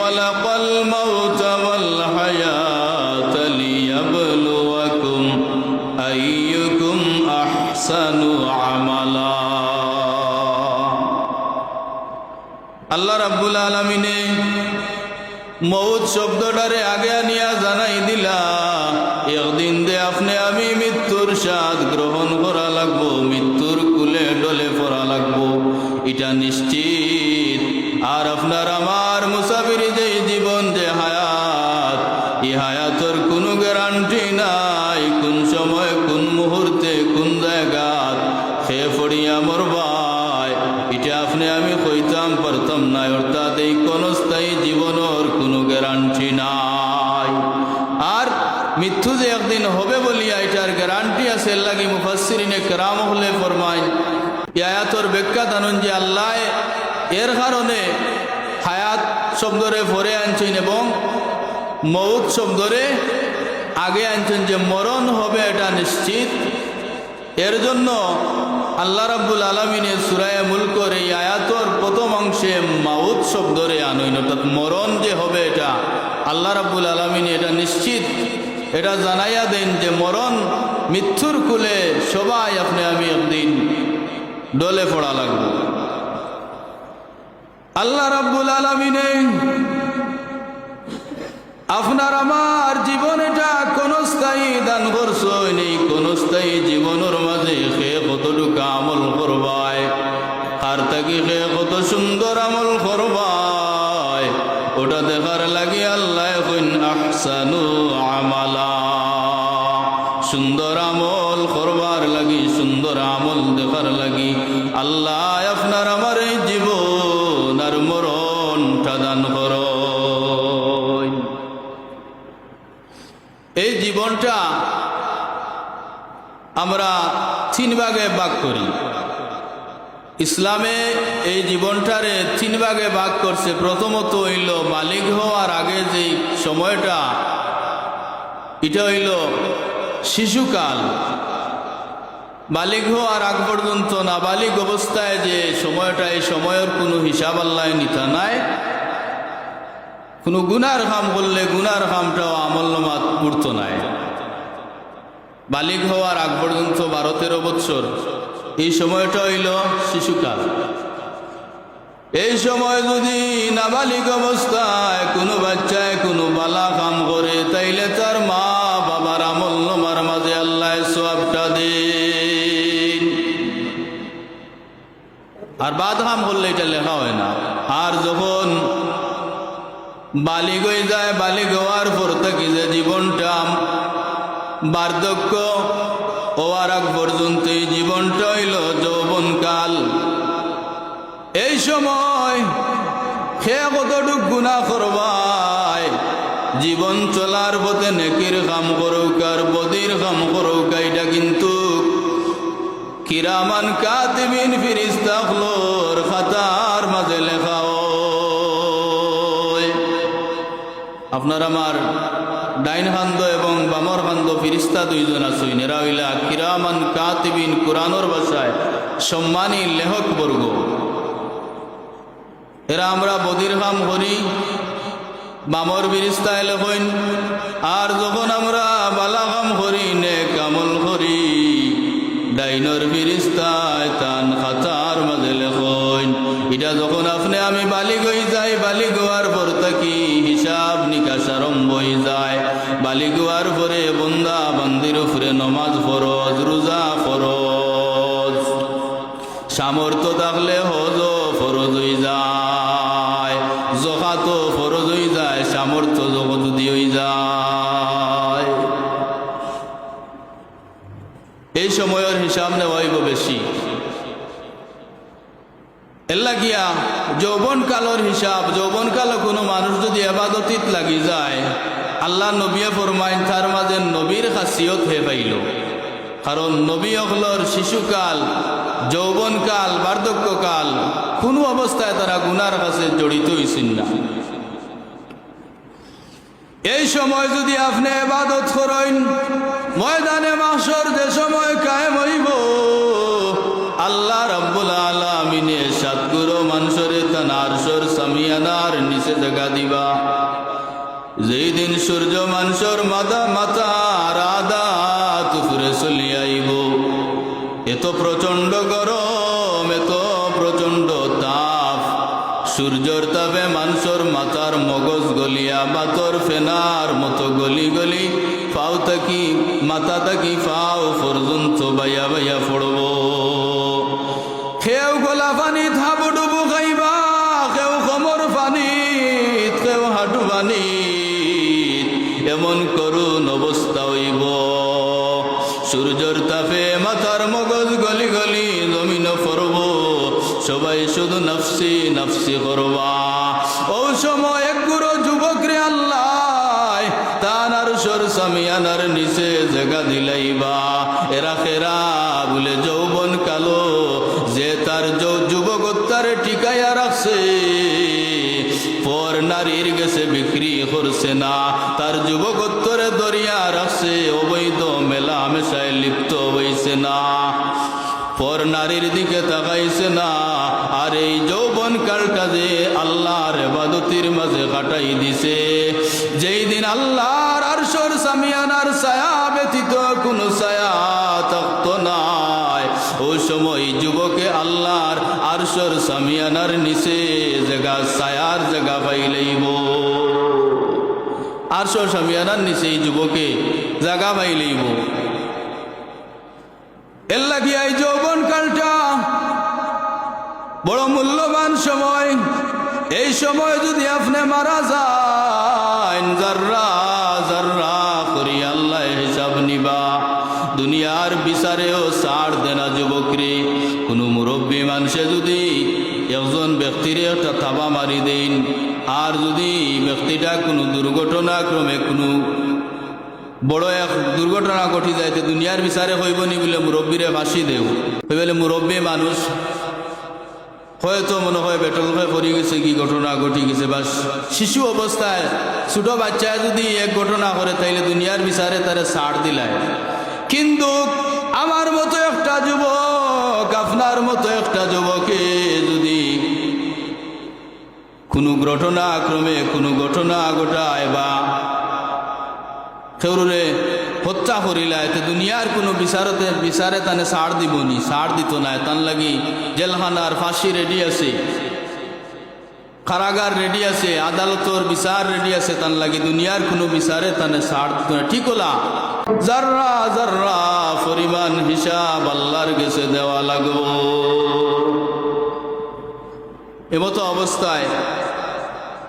خلق الموت والحياة ليبلوكم أيكم أحسن عملا আল্লাহ রাব্বুল আলমিনে মৌত শব্দটারে আগে আনিয়া জানাই দিলা একদিন দে আপনি আমি মৃত্যুর স্বাদ গ্রহণ করা লাগবো মৃত্যুর কুলে ডলে পড়া লাগবো এটা নিশ্চিত এটা আপনি আমি কইতাম পারতাম না অর্থাৎ এই ক্ষণস্থায়ী জীবনের কোনো গ্যারান্টি নাই আর মৃত্যু যে একদিন হবে বলিয়া এটার গ্যারান্টি আছে লাগি মুফাসসিরিনে কেরাম হলে ফরমায় এই আয়াতর ব্যাখ্যা জানুন যে আল্লাহ এর কারণে হায়াত শব্দরে ভরে আনছেন এবং মৌত শব্দরে আগে আনছেন যে মরণ হবে এটা নিশ্চিত এর জন্য আল্লাহ রাব্বুল আলমিনের সুরায় মুলকর এই আয়াতর প্রথম অংশে মাউত শব্দরে আনইন, অর্থাৎ মরণ যে হবে এটা, আল্লাহ রাব্বুল আলমিন এটা নিশ্চিত। এটা জানাইয়া দেন যে মরণ মৃত্যুর কুলে সবাই আপনি আমি একদিন ডলে পড়া লাগবে। আল্লাহ রাব্বুল আলমিনে আপনার আমার জীবন এটা কোন স্থায়ী দান করছ নেই কোন স্থায়ী জীবনের মাঝে তাকে কত সুন্দর আমল করবায় ওটা দেখার লাগে আল্লাহ আমালা। সুন্দর আমল করবার লাগি, সুন্দর আমল দেখার লাগি। আল্লাহ আপনার আমার এই জীবন আর মরণটা দান করো এই জীবনটা আমরা তিন ভাগে ভাগ করি। ইসলামে এই জীবনটারে তিন ভাগে ভাগ করছে। প্রথমত হইল মালিক হওয়ার আগে যে সময়টা, এটা হইল শিশুকাল। বালিগ হওয়ার আগ পর্যন্ত নাবালিক অবস্থায় যে সময়টা, এই সময়ের কোনো হিসাব আল্লাহ নিতা নাই। কোনো গুনার কাম করলে গুনার কামটাও আমল নামাত উঠত নাই। বালিক হওয়ার আগ পর্যন্ত বারো তেরো বৎসর এই সময়টা হইল শিশুকাল। এই সময় যদি নাবালিক অবস্থায় কোনো বাচ্চায় কোনো বালা কাম করে, তাইলে তার মা বাবার আমল নামার মাঝে আল্লাহ সবটা দিন। আর বাদ কাম করলে এটা লেখা হয় না। আর যখন বালিগ হয়ে যায়, বালিগ হওয়ার পর থেকে যে জীবনটা বার্ধক্য হওয়ার আগ পর্যন্ত এই জীবনটা হইল যৌবনকাল। এই সময় সে কতটুক গুণা করবাই জীবন চলার পথে নেকির কাম করুক আর বদির কাম করুক এটা কিন্তু কিরামান কাতিবিন ফিরিস্তাখলোর খাতার মাঝে লেখাও আপনার আমার ডাইন খান্দ এবং বামর খান্দ ফিরিস্তা দুইজন এরা হইলা কিরামান কাতিবিন কোরআনর ভাষায় সম্মানী লেখক বর্গ। এরা আমরা বদির কাম করি বামর ফিরিস্তায় লেখইন আর যখন আমরা বালা কাম করি নে কামল করি, ডাইনর ফিরিস্তায় তান খাতার মাঝে লেখইন। এটা যখন আপনি আমি বালিগ হয়ে যাই বালিগ হওয়ার বালিগ হওয়ার পরে বন্দা, বান্দির উপরে নমাজ ফরজ, রোজা ফরজ। সামর্থ্য থাকলে হজ ফরজ হয়ে যায়। জকাত ফরজ হয়ে যায়, সামর্থ্য যদি হয়ে যায়। এই সময়ের হিসাব নেওয়া হইব বেশি। এল্লা গিয়া যৌবন কালর হিসাব যৌবন কালো কোনো মানুষ যদি এবাদতিত লাগি যায় আল্লাহ নবিয়ে ফরমাইন, তার মাঝে নবীর খাসিয়ত হে পাইল কারণ নবী অকলর শিশুকাল, যৌবনকাল, বার্ধক্যকাল, কোনো অবস্থায় তারা গুনার কাছে জড়িত হইছেন না। এই সময় যদি আপনি এবাদত করেন, ময়দানে মাসর যে সময় কায়েম হইব, আল্লাহ রব্বুল আলমিনে সাতগুরো মানুষরে তান আরশর সামিয়া সামিয়ানার নিচে দিবা। যেই দিন সূর্য মানুষের মাথা মাথা রাধা তুফুরে চলিয়াইব। এত প্রচণ্ড গরম এত প্রচণ্ড তাপ। সূর্যর তাপে মানুষের মাথার মগজ গলিয়া, বাতর ফেনার মতো গলি গলি। পাও তাকি মাথা তাকি পাও পর্যন্ত বাইয়া বাইয়া পড়ব এমন করুন অবস্থা হইব। সূর্যর তাপে মাথার মগজ গলি গলি জমিন ফরব। সবাই শুধু নফসি নফসি করবা। ও সময় এক গুরু যুবক রে আল্লাহ তানার সর সামিয়ানার নিচে জায়গা দিলাইবা। এরা করছে না। তার যুবকত্তরে দরিয়া রাখছে, অবৈধ মেলা মেশায় লিপ্ত হইছে না। পর নারীর দিকে তাকাইছে না। আর এই যৌবন কালটা যে আল্লাহর এবাদতির মাঝে কাটাই দিছে। যেই দিন আল্লাহর আরশর সামিয়ানার ছায়া ব্যতীত কোনো ছায়া তক্ত নাই। ওই সময় যুবকে আল্লাহর আরশর সামিয়ানার নিচে জায়গা, ছায়ার জায়গা পাইলেইব আরশর সামিয়ানার নিচে এই যুবকে জায়গা পাইলেইব এর লাগিয়া এই যৌবন কালটা বড় মূল্যবান সময়। এই সময় যদি আপনি মারা যান জাররা জাররা করি আল্লাহ হিসাব নিবা। দুনিয়ার বিচারেও ছাড় দেনা যুবকরে, কোনো মুরব্বী মানুষে যদি একজন ব্যক্তিরে একটা থাবা মারি দেন। আর যদি ব্যক্তিটা কোনো দুর্ঘটনাক্রমে কোনো বড় এক দুর্ঘটনা ঘটি যাইতে দুনিয়ার বিচারে হইব নি বলে মুরব্বীরে ফাঁসি দেও। বলে মুরব্বী মানুষ হয়তো মনে হয় বেটল হয়ে পড়ে গেছে, কি ঘটনা ঘটি গেছে। বা শিশু অবস্থায় ছোট বাচ্চায় যদি এক ঘটনা করে, তাইলে দুনিয়ার বিচারে তারা ছাড় দিলায়। কিন্তু আমার মতো একটা যুবক, আপনার মতো একটা যুবকে যদি কোনো ঘটনাক্রমে কোনো ঘটনা ঘটায় বা খেউরে হত্যা করিলা, এতে দুনিয়ার কোনো বিচারতে বিচারে তানে সার দিবনি সার দিত না, তান লাগি জেলখানার ফাঁসি রেডি আছে, কারাগার রেডি আছে, আদালতর বিচার রেডি আছে, তান লাগি দুনিয়ার কোনো বিচারে তানে সার দিত না, ঠিক হলা? জাররা জাররা পরিমাণ হিসাব আল্লাহর গেছে দেওয়া লাগবো। এমতো অবস্থায়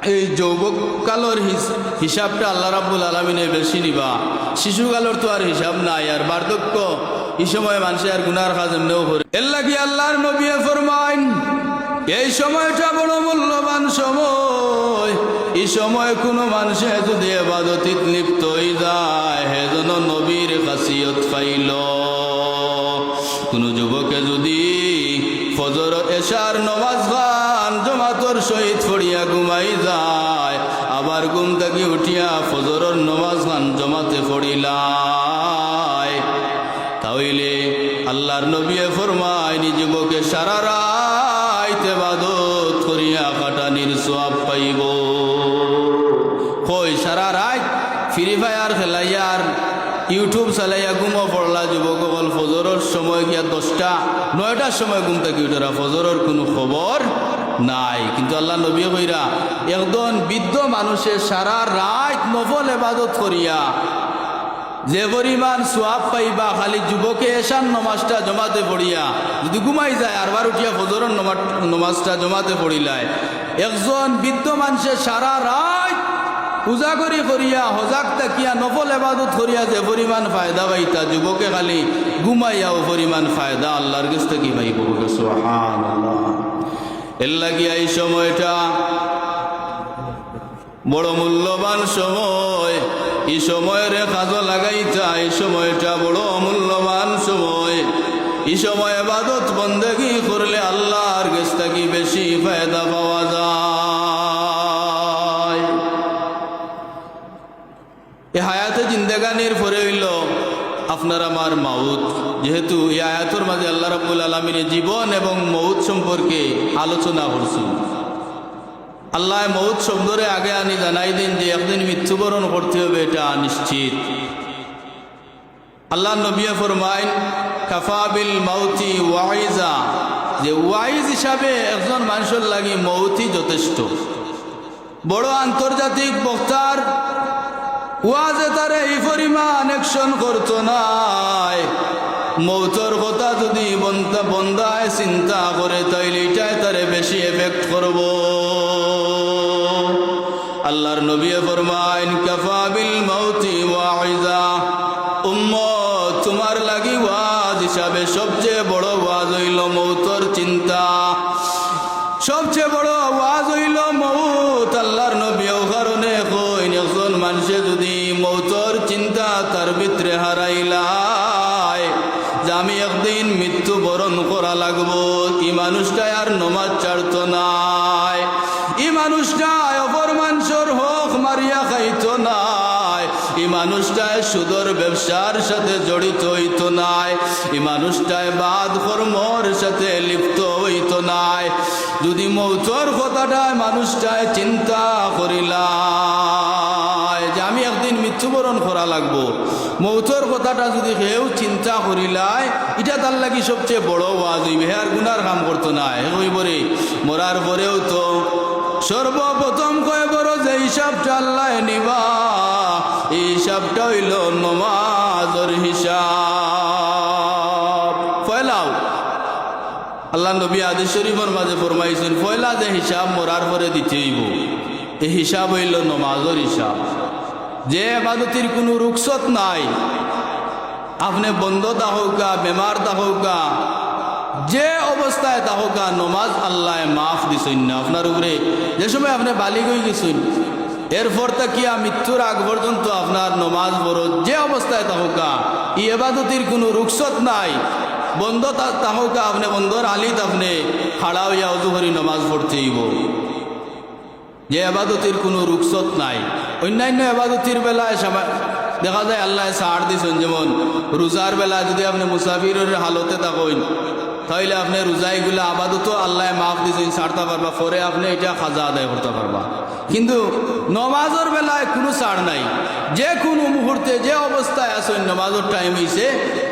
এই যৌবক কালোর হিস- হিসাবটা আল্লাহ রাব্বুল আলমিনে বেশি নিবা। শিশুকালোর তো আর হিসাব নাই, আর বার্ধক্য এই সময় মানুষে আর গুনার কাজ এমনিও করে এর লাগি আল্লাহর নবী ফরমাইন, এই সময়টা বড় মূল্যবান সময়। এই সময় কোনো মানুষে যদি এবাদতিত লিপ্ত হয়ে যায়, হে যেন নবীর কাছিয়ত পাইল। কোনো যুবকে যদি ফজর, এশার, নমাজ সহিত ফড়িয়া ঘুমাই যায়। আবার ঘুম থাকি উঠিয়া ফজরর নমাজ খান, জমাতে ফড়িলায়। তাহলে আল্লাহর নবিয়ে ফরমায় নি যুবকে সারা রাত এবাদত করিয়া কাটানির সোয়াব পাইব। কই, সারা রাত ফ্রি ফায়ার খেলাইয়ার ইউটিউব চালাইয়া ঘুমো পড়লা যুবক বল ফজরের সময় গিয়া দশটা, নয়টার সময় ঘুম থেকে উঠেরা ফজরের কোনো খবর নাই। কিন্তু আল্লাহ নবী কইরা একজন বৃদ্ধ মানুষের সারা রাত নফল এবাদত করিয়া যে পরিমাণ সোয়াব পাইবা, খালি যুবকে এসান নমাজটা জমাতে পড়িয়া, যদি ঘুমাই যায়, আরবার উঠিয়া ফজরের নমা- নমাজটা জমাতে পড়িলায়। একজন বৃদ্ধ মানুষের সারা রাত পূজা করি করিয়া, হজাক তাকিয়া নফল এবাদত করিয়া যে পরিমাণ ফায়দা পাইতা, যুবকে খালি ঘুমাইয়া ও পরিমাণ ফায়দা আল্লাহর কাছ থেকে পাইব সুবহানাল্লাহ। এর লাগিয়া এই সময়টা বড় মূল্যবান সময়। এই সময়ের কাজও লাগাইতা, এই সময়টা বড় মূল্যবান সময়। এই সময় আবাদত, বন্দেগি করলে আল্লাহর থেকে বেশি ফায়দা পাওয়া যায়। এ হায়াতে জিন্দেগানির পরে হইল আপনার আমার মাউত। যেহেতু এই আয়াতর মাঝে আল্লাহ রাবুল আলমিনের জীবন এবং মৌত সম্পর্কে আলোচনা করছি। আল্লাহ মৌত শব্দরে আগে আনি জানাই দিন যে একদিন মৃত্যুবরণ করতে হবে এটা নিশ্চিত। আল্লাহ নবিয়া ফরমাইন কাফাবিল মাউতি ওয়াইজা যে ওয়াইজ হিসাবে একজন মানুষের লাগি মৌতি যথেষ্ট। বড় আন্তর্জাতিক বক্তার ওয়াজে তারে এই পরিমাণ অ্যাকশন করতো নাই। মৌতর কথা যদি বন্ধা বন্ধায় চিন্তা করে, তাইলে এটাই তারে বেশি এফেক্ট করব। আল্লাহর নবী ফরমাইন কাফাবিল মৌতি ওয়াইজা সুদর ব্যবসার সাথে জড়িত হইতো নাই। এই মানুষটায় বাদ কর্মর সাথে লিপ্ত হইতো নাই। যদি মৌতর কথাটায় মানুষটায় চিন্তা করিলায় যে আমি একদিন মৃত্যুবরণ করা লাগবো। মৌতর কথাটা যদি কেউ চিন্তা করিলায়, এটা তার লাগি সবচেয়ে বড় ওয়াজ হইবে আর গুনার কাম করতো না। হইবরে মরার পরেও তো সর্বপ্রথম কয় বড় যে হিসাবটা আল্লাহ নিবা হিসাবটা হইল নমাজর হিসাব। ফয়লাও। আল্লাহ নবী আদি শরীফর মাঝে ফরমাইছেন, ফয়লা যে হিসাব মরার পরে দিতে হইব এই হিসাব হইল নমাজর হিসাব। যে এবাদতির কোনো রুকসত নাই, আপনি বন্ধ তাহকা বেমার তাহকা যে অবস্থায় তাহকা নমাজ আল্লাহ মাফ দিছেন না। আপনার উপরে যে সময় আপনি বালি হয়ে গেছেন এরপর তাকিয়া মৃত্যুর আগ পর্যন্ত আপনার নমাজ বড় যে অবস্থায় তাহকা ই এবাদতির কোনো রুকসত নাই। বন্ধ তাহকা আপনি, বন্ধর আলিত আপনি, খাড়া হইয়া অজু করি নমাজ পড়তে হইব। যে আবাদতির কোনো রুকসত নাই। অন্যান্য আবাদতির বেলায় দেখা যায় আল্লাহ সার দিছেন যেমন, রোজার বেলা যদি আপনি মুসাফিরের হালতে থাকেন তাহলে আপনি রোজাইগুলা আবাদত আল্লাহ মাফ দিছেন ছাড়তে পারবা, পরে আপনি এটা খাজা আদায় করতে পারবা। কিন্তু নমাজের বেলায় কোনো ছাড় নাই। যে কোনো মুহূর্তে যে অবস্থায় আছেন, নমাজের টাইম হইছে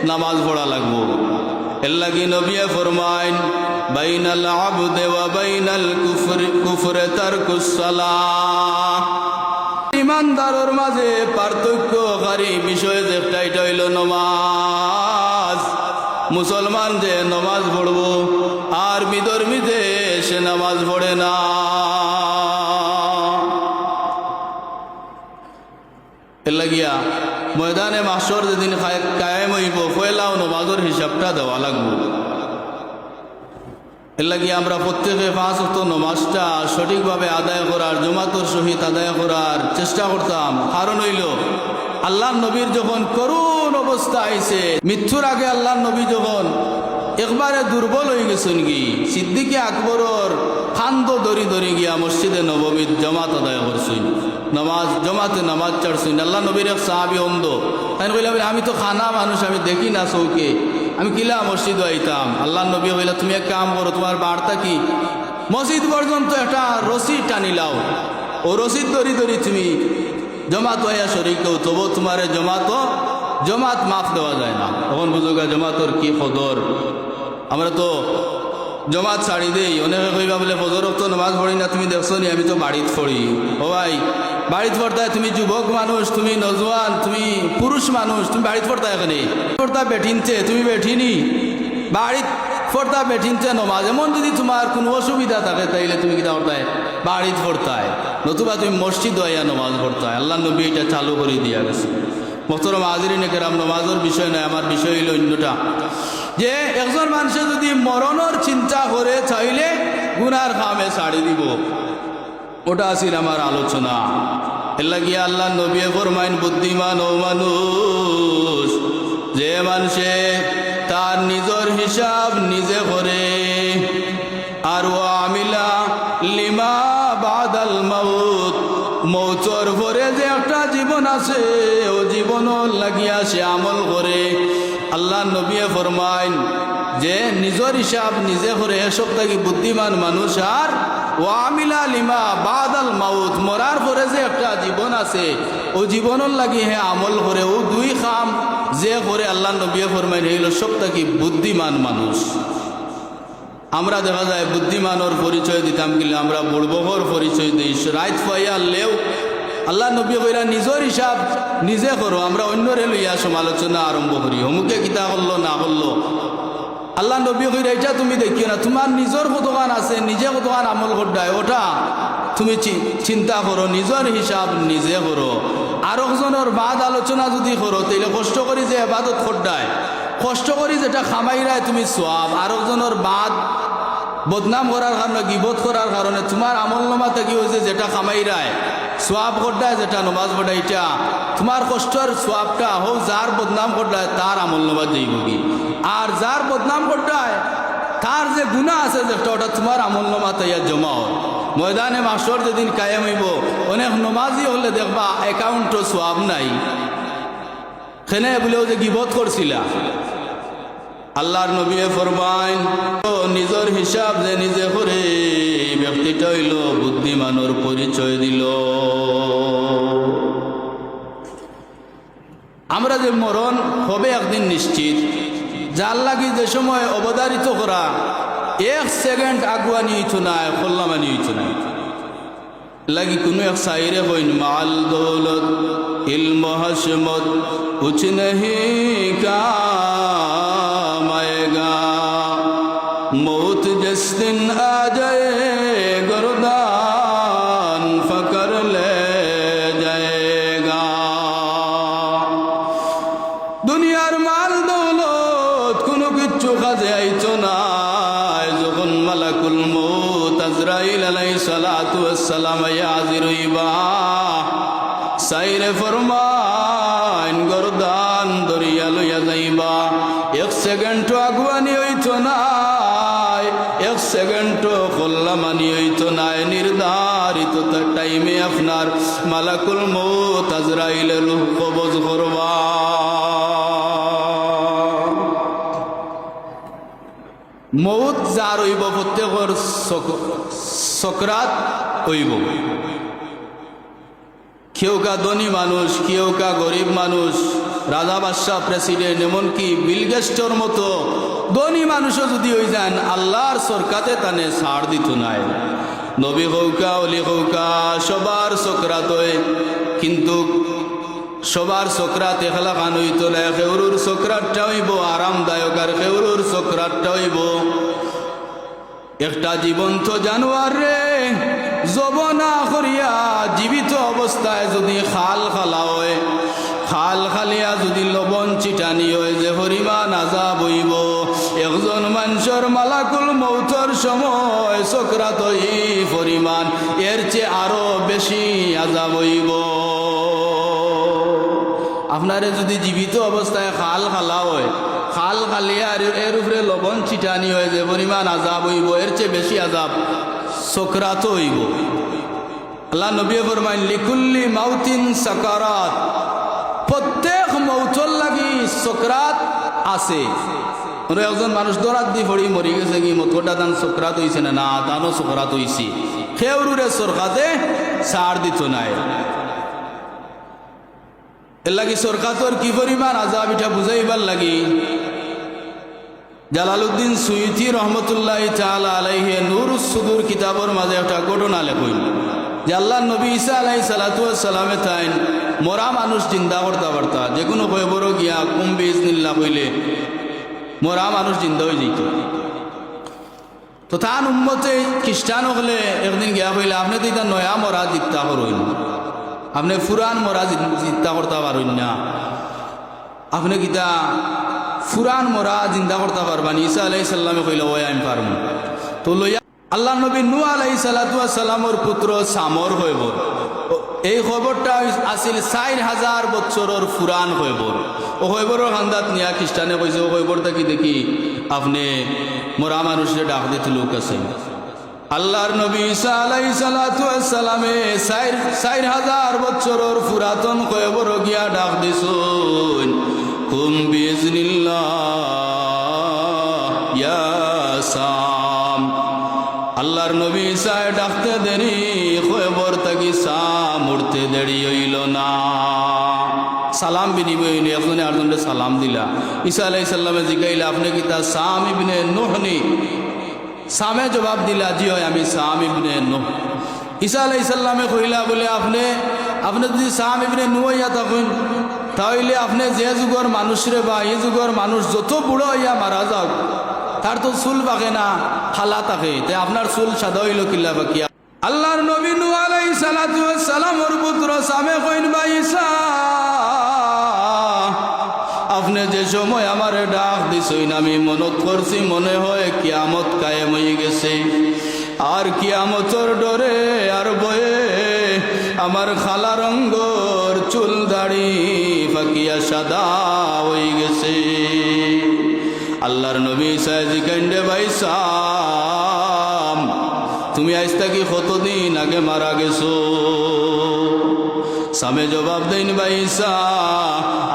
নামাজ পড়া লাগবো। এর লাগি নবিয়া ফরমাইন, বাইনাল আবদে ওয়া বাইনাল কুফর, কুফরে তারকুস সালাহ মাঝে পার্থক্যকারী বিষয় যেটা এটা মুসলমান যে নমাজ মাসর যেদিন কায়েম হইব ফয়লাও নমাজের হিসাবটা দেওয়া লাগবো। লাগিয়ে আমরা প্রত্যেকে পাঁচ অক্ট নমাজটা সঠিকভাবে আদায় করার, জমাতর সহিত আদায় করার চেষ্টা করতাম। কারণ হইল আল্লাহ নবীর যখন করুণ অবস্থা আইছে, মৃত্যুর আগে আল্লাহ নবী যখন একবারে দুর্বল হয়ে গেছেন কি, সিদ্দিকে আকবরর খান্দ দরি দরি গিয়া মসজিদে নবমীর জমাত আদায় করছেন। নমাজ, জমাতে নামাজ চাড়ছেন আল্লাহ নবীর সাহাবি অন্ধ। তাই কইলাম আমি তো খানা মানুষ, আমি দেখি না চৌকে। আমি কিলা মসজিদ আইতাম? আল্লাহ নবী কইলা তুমি এক কাম করো, তোমার বার্তা কি? মসজিদ পর্যন্ত একটা রসি টানিলাও ও রসিদ দরি দরি তুমি জমাত হইয়া শরীর কেউ তবু তোমার জমাত জমাত মাফ দেওয়া যায় না। তখন বুঝোগা জমাতর কি ফদর আমরা তো জমাত ছাড়ি দেই। অনেকে কইবা বলে ফজর তো নামাজ পড়ি না, তুমি দেখছ নি, আমি তো বাড়িত পড়ি। ও ভাই বাড়িত পড়তায় তুমি যুবক মানুষ, তুমি নজওয়ান, তুমি পুরুষ মানুষ, তুমি বাড়িত পড়তা এখানে। পড়তা বেঠিনতে তুমি বেঠিনি। বাড়িত পড়তা বেঠিনতে নমাজ। এমন যদি তোমার কোনো অসুবিধা থাকে, তাইলে তুমি কিতা পড়তায় বাড়িত পড়তায় নতুবা তুমি মসজিদ হইয়া নমাজ পড়তায়। আল্লাহ নবী এটা চালু করে দিয়া গেছে। মোহতরম আজিরিনে কেরাম, নমাজের বিষয় নয়, আমার বিষয় হইল অন্যটা। যে একজন মানুষে যদি মরণের চিন্তা করে চাইলে গুনার খামে ছাড়ি দিব। ওটা আছিল আমার আলোচনা। এর লাগিয়ে আল্লাহ নবী ফরমাইন, বুদ্ধিমান ও মানুষ, যে মানুষে তার নিজের হিসাব নিজে করে। আর ও আমিলা লিমা বাদাল মাউত মৌচর ভরে যে একটা জীবন আছে, ও জীবন লাগিয়া সে আমল করে। আল্লাহ নবী ফরমাইন, যে নিজের হিসাব নিজে করে এসব থাকি বুদ্ধিমান মানুষ আর ওয়ামিলা লিমা বাদাল মাউত, মরার পরে যে একটা জীবন আছে, ও জীবনের লাগি হে আমল করে, ও দুই খাম যে করে আল্লাহ নবী ফরমাইন হইল সব থাকি বুদ্ধিমান মানুষ। আমরা দেখা যায় বুদ্ধিমানর পরিচয় দিতাম, কিন্তু আমরা বড়বহর পরিচয় দিই। রাইত ফাইয়া লেও, আল্লাহ নবী কইরা নিজের হিসাব নিজে করো, আমরা অন্যরে লইয়া সমালোচনা আরম্ভ করি। অমুকে কিতা করল, না করল আল্লাহ নবী কইরা এটা তুমি দেখিও না, তোমার নিজের কতখান আছে, নিজে কতখান আমল করদায় ওটা তুমি চিন্তা করো, নিজের হিসাব নিজে করো। আর একজনের বাদ আলোচনা যদি করো, তাইলে কষ্ট করি যে এবাদত করদায় কষ্ট করি যেটা খামাইরায় তুমি সোয়াব। আর একজনের বাদ বদনাম করার কারণে, গিবত করার কারণে, তোমার আমল নামা কি হয়েছে যেটা খামাইরায়, সোয়াব করদায় যেটা নমাজ পড়ায় তোমার কষ্টর সোয়াবটা হোক, যার বদনাম করদায় তার আমল নামা যাইব কি? আর যার বদনাম করদায় তার যে গুণা আছে যে ওটা তোমার আমল নামা তাইয়া জমা হয়। ময়দানে মাসর যেদিন কায়েম হইব, অনেক নমাজি হলে দেখবা অ্যাকাউন্টও সোয়াব নাই। সেনে বলেও যে গিবত করছিলা। আল্লাহর নবী ফরমাইন নিজের হিসাব যে নিজে করে ব্যক্তিটা হইল বুদ্ধিমানের পরিচয় দিল। আমরা যে মরণ হবে একদিন নিশ্চিত। যার লাগি যে সময় অবদারিত করা এক সেকেন্ড আগুয়া নিয়েছ নাই খোল্লামা নিয়েছ নাই লাগি কোনো এক সাইরে হইন, মাল দৌলত হিল মহাসমত কুছ নহি কায়গা মৌত জিস দিন আ গরদা মৌত যার হইব প্রত্যেকর চক্রাত হইব। কেউ কা ধনী মানুষ, কেউ কা গরিব মানুষ রাজা বাদশাহ প্রেসিডেন্ট এমনকি বিলগেস্টর মতো ধনী মানুষও যদি হয়ে যান আল্লাহর সরকাতে তানে ছাড় দিত নাই নবী হৌকা অলি হৌকা সবার চক্রাত হয়। কিন্তু সবার চক্রাত এখালা খান হইতো না খেউরুর চক্রাতটা হইব, আরামদায়ক, আর খেউরুর চক্রাতটা হইব। একটা জীবন্ত জানোয়ার রে জবনা করিয়া জীবিত অবস্থায় যদি খাল খালা হয়, খাল খালিয়া যদি লবণ চিটানি হয়, যে হরিমান আজাব হইব। একজন মানুষের মালাকুল মৌতর সময় চক্রাত পরিমাণ এর চেয়ে আরও বেশি আজা হইব। আপনারে যদি জীবিত অবস্থায় খাল খালা হয়, খাল খালিয়া এর উপরে লবণ ছিটানি হয় যে পরিমাণ আজাব হইব, এর চেয়ে বেশি আজাব চক্রাত হইব। আল্লাহ নবী ফরমাইন, লিকুল্লি মাউতিন সাকারাত প্রত্যেক মৌতর লাগি চক্রাত আছে। কোনো একজন মানুষ দরাত দি পড়ি মরি গেছে কি, মতটা তান চক্রাত হইছে না না তানও চক্রাত হইছে। খেউরুরে সরকাতে সার দিত নাই। এর লাগি সরকার কি পরিমাণ আজাব এটা বুঝাইবার লাগি? জালালউদ্দিন সুইথি রহমতুল্লাহ তাআলা আলাইহি নূর সুদূর কিতাবর মাঝে একটা ঘটনা লেখইন যে আল্লাহ নবী ঈসা আলাইহি সালাতু সালামে তাইন মরা মানুষ চিন্তা করতে পারতা, যে কোনো বড় গিয়া কুম্বি ইজনিল্লাহ কইলে মরা মানুষ জিন্দা হয়ে যেত তো তান উম্মতে খ্রিস্টান হলে একদিন গিয়া কইলে, আপনি তো এটা নয়া মরা জিত্তা করইন। আপনি ফুরান মরা চিন্তা করতে পারেন না। আপনি কিতা ফুরান মরা চিন্তা করতে পারবেন? ঈসা আলাই সাল্লামে কইলে, ওই আমি পারব তো লইয়া আল্লাহ নবী নু আলাই সালাতামর পুত্র সামর হইব। এই খবরটা আছিল চার হাজার বছরের ফুরান খবর ও খবরের খান্দাত নিয়া খ্রিস্টানে কইছে, ও খবরটা কি দেখি? আপনি মরা মানুষের ডাক দিতে লোক আছে। আল্লাহর নবী ঈসা আলাইহিস সালাতু সালামে চার হাজার বছরের পুরাতন কয়বর গিয়া ডাক দিছুন। কুম বিজনিল্লাহ সাম। আল্লাহর নবী ইসায় ডাকতে দেরি খবর তাকি সাম উঠতে দেরি হইল না। সালাম বিনিময় হইনি একজনে আরেকজনকে সালাম দিলা। ঈসা আলাই সাল্লামে জিগাইলা, আপনি কি তা সাম ইবনে নোহনি সামে জবাব দিলা, জি হয় আমি সাম ইবনে নোহ। ঈসা আলাই সাল্লামে কইলা বলে, আপনি আপনি যদি সাম ইবনে নুয়াইয়া থাকুন তাহলে আপনি যে যুগর মানুষরে বা এই যুগর মানুষ যত বুড়ো হইয়া মারা যাক তার তো চুল পাকে না, খালা থাকে। তে আপনার চুল সাদা হইল কিল্লা বাকিয়া আল্লাহর নবী নু আলাই সালাতু সালামর পুত্র সামে কইন বাইসা আপনি যে সময় আমার ডাক দিছইন আমি মনত করছি, মনে হয় কিয়ামত কায়েম হয়ে গেছে। আর কিয়ামতর ডরে আর বয়ে আমার খালা রঙ্গর চুল দাড়ি ফাকিয়া সাদা হয়ে গেছে। আল্লাহর নবী সাহেজি কান্ডে ভাই সাম তুমি আজ থাকি কতদিন আগে মারা গেছো? সামে জবাব দেন বাইসা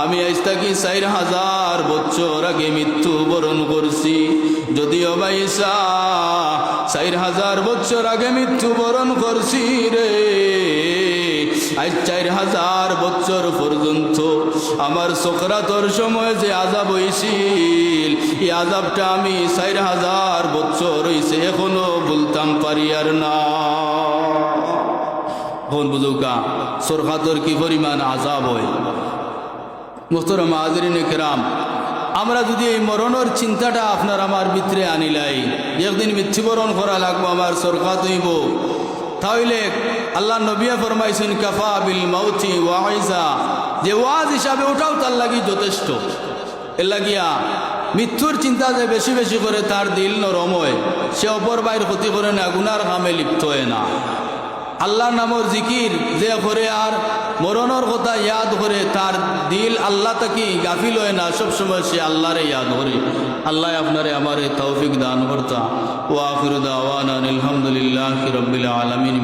আমি আজ থাকি চার হাজার বছর আগে মৃত্যু বরণ করছি। যদিও বাইসা চার হাজার বছর আগে মৃত্যু বরণ করছি রে। আজ চার হাজার বছর পর্যন্ত আমার সকরাতর সময় যে আজাব হয়েছিল এই আজাবটা আমি চার হাজার বছর হয়েছে এখনও বলতাম পারি আর না। কোন বুঝুকা সরকাতর কি পরিমাণ আজাব হয়? মোস্তরম আজরিন কেরাম, আমরা যদি এই মরণের চিন্তাটা আপনার আমার ভিতরে আনিলাই, একদিন মৃত্যুবরণ করা লাগবো, আমার সরকার হইব। তাহলে আল্লাহ নবিয়া ফরমাইছেন, কাফা বিল মাউতি ওয়াইজা যে ওয়াজ হিসাবে ওটাও তার লাগি যথেষ্ট। এর লাগিয়া মৃত্যুর চিন্তা যে বেশি বেশি করে তার দিল নরম হয়, সে অপর বাইর ক্ষতি করে না, গুনার কামে লিপ্ত হয় না। আল্লাহ নামর জিকির যে করে আর মরণর কথা ইয়াদ করে, তার দিল আল্লাহ তাকে গাফিল হয় না। সবসময় সে আল্লাহরে ইয়াদ করে। আল্লাহ আপনারে আমার তৌফিক দান করতা। ও আফির দাওয়ান আলহামদুলিল্লাহ রবিল আলমিন।